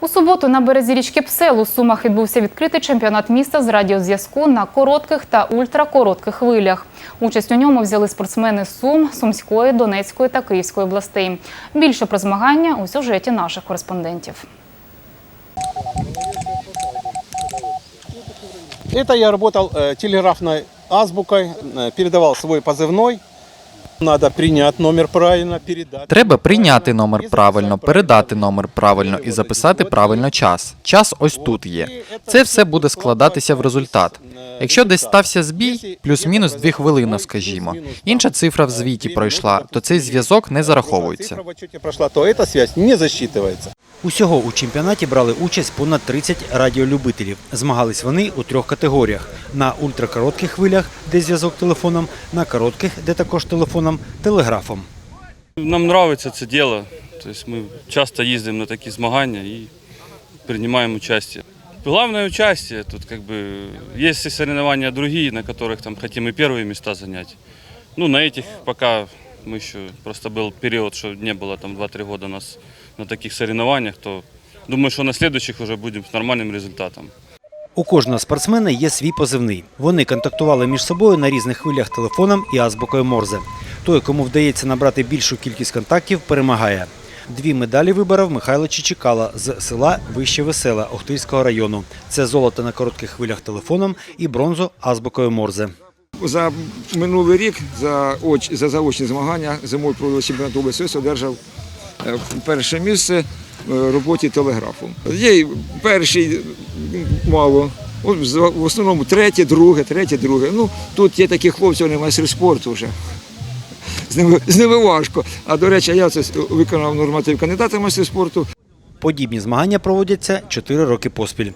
У суботу на березі річки Псел у Сумах відбувся відкритий чемпіонат міста з радіозв'язку на коротких та ультракоротких хвилях. Участь у ньому взяли спортсмени з Сум, Сумської, Донецької та Київської областей. Більше про змагання у сюжеті наших кореспондентів. Это я работал э, телеграфной азбукой, э, передавал свой позывной. Надо прийняти номер правильно, передати. Треба прийняти номер правильно, передати номер правильно і записати правильно час. Час ось тут є. Це все буде складатися в результат. Якщо десь стався збій, плюс-мінус дві хвилини, скажімо. Інша цифра в звіті пройшла, то цей зв'язок не зараховується. Цифра в отчете прошла, то эта связь не засчитывается. Усього у чемпіонаті брали участь понад 30 радіолюбителів. Змагались вони у трьох категоріях: на ультракоротких хвилях, де зв'язок телефоном, на коротких, де також телефоном, телеграфом. Нам нравится это дело. То есть мы часто ездим на такие змагания и принимаем участие. Главное участие. Тут как бы есть и соревнования другие, на которых там хотим и первые места занять. Ну, на этих пока мы еще просто был период, что не было там 2-3 года у нас на таких соревнованиях, то думаю, что на следующих уже будем с нормальным результатом. У кожного спортсмена є свій позивний. Вони контактували між собою на різних хвилях телефоном і азбукою Морзе. Той, кому вдається набрати більшу кількість контактів, перемагає. Дві медалі виборов Михайло Чичикала з села Вище Весела Охтирського району. Це золото на коротких хвилях телефоном і бронзу азбукою Морзе. За минулий рік за, оч, за заочні змагання зимою провели чемпіонат області одержав е, перше місце е, в роботі телеграфу. Є перший мало. В основному третє, друге, третє, друге. Ну, тут є такі хлопці, вони майстри спорту вже. З ними, важко. А до речі, я це виконав норматив кандидата в майстри спорту. Подібні змагання проводяться чотири роки поспіль.